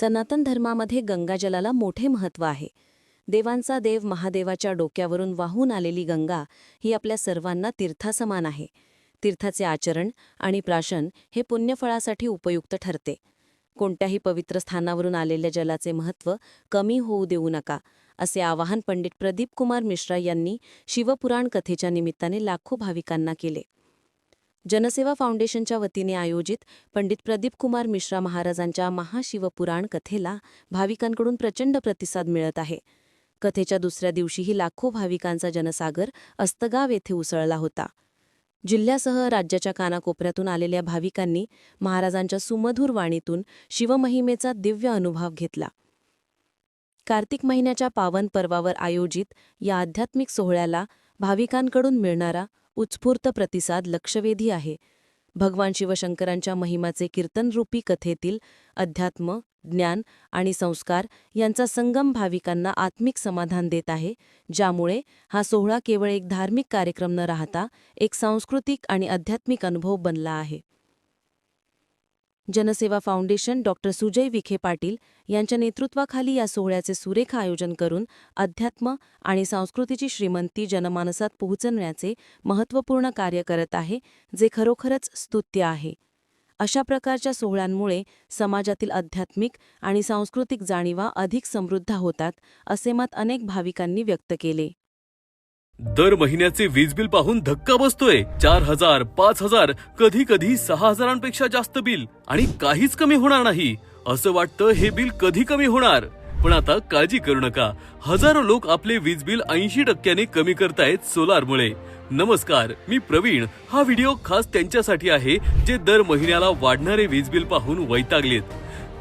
सनातन धर्मामध्ये गंगाजलाला मोठे महत्त्व आहे. देवांचा देव महादेवाच्या डोक्यावरून वाहून आलेली गंगा ही आपल्या सर्वांना तीर्थासमान आहे. तीर्थाचे आचरण आणि प्राशन हे पुण्यफळासाठी उपयुक्त ठरते. कोणत्याही पवित्र स्थानावरून आलेल्या जलाचे महत्त्व कमी होऊ देऊ नका असे आवाहन पंडित प्रदीप कुमार मिश्रा यांनी शिवपुराण कथेच्या निमित्ताने लाखो भाविकांना केले. जनसेवा फाउंडेशनच्या वतीने आयोजित पंडित प्रदीप कुमार मिश्रा महाराजांच्या महाशिवपुराण कथेला भाविकांकडून प्रचंड प्रतिसाद मिळत आहे. कथेच्या दुसऱ्या दिवशीही लाखो भाविकांचा जनसागर अस्तगाव येथे उसळला होता. जिल्ह्यासह राज्याच्या कानाकोपऱ्यातून आलेल्या भाविकांनी महाराजांच्या सुमधुर वाणीतून शिवमहिमेचा दिव्य अनुभव घेतला. कार्तिक महिन्याच्या पावन पर्वावर आयोजित या आध्यात्मिक सोहळ्याला भाविकांकडून मिळणारा उत्स्फूर्त प्रतिसाद लक्षवेधी आहे. भगवान शिवशंकरांच्या महिमाचे कीर्तनरूपी कथेतील अध्यात्म ज्ञान आणि संस्कार यांचा संगम भाविकांना आत्मिक समाधान देत आहे ज्यामुळे हा सोहळा केवळ एक धार्मिक कार्यक्रम न राहता एक सांस्कृतिक आणि आध्यात्मिक अनुभव बनला आहे. जनसेवा फाउंडेशन डॉक्टर सुजय विखे पाटील यांच्या नेतृत्वाखाली या सोहळ्याचे सुरेख आयोजन करून अध्यात्म आणि संस्कृतीची श्रीमंती जनमानसात पोहोचवण्याचे महत्त्वपूर्ण कार्य करत आहे जे खरोखरच स्तुत्य आहे. अशा प्रकारच्या सोहळ्यांमुळे समाजातील आध्यात्मिक आणि सांस्कृतिक जाणीवा अधिक समृद्ध होतात असे मत अनेक भाविकांनी व्यक्त केले. दर महिन्याचे वीज बिल पाहून धक्का बसतोय. चार हजार पाच हजार कधी कधी सहा हजारांपेक्षा जास्त बिल. आणि काहीच कमी होणार नाही. असं वाटतं हे बिल कधी कमी होणार. पण आता काळजी करू नका. हजारो लोक आपले वीज बिल ऐंशी टक्क्याने कमी करतायत सोलारमुळे. नमस्कार मी प्रवीण. हा व्हिडिओ खास त्यांच्यासाठी आहे जे दर महिन्याला वाढणारे वीज बिल पाहून वैतागलेत.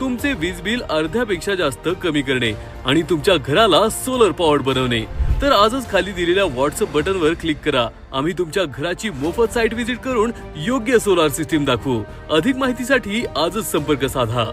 तुमचे वीज बिल अर्ध्यापेक्षा जास्त कमी करणे आणि तुमच्या घराला सोलर पॉवर बनवणे. तर आजच खाली दिलेल्या व्हॉट्सअप बटनवर क्लिक करा. आम्ही तुमच्या घराची मोफत साईट व्हिजिट करून योग्य सोलार सिस्टीम दाखवू. अधिक माहितीसाठी आजच संपर्क साधा.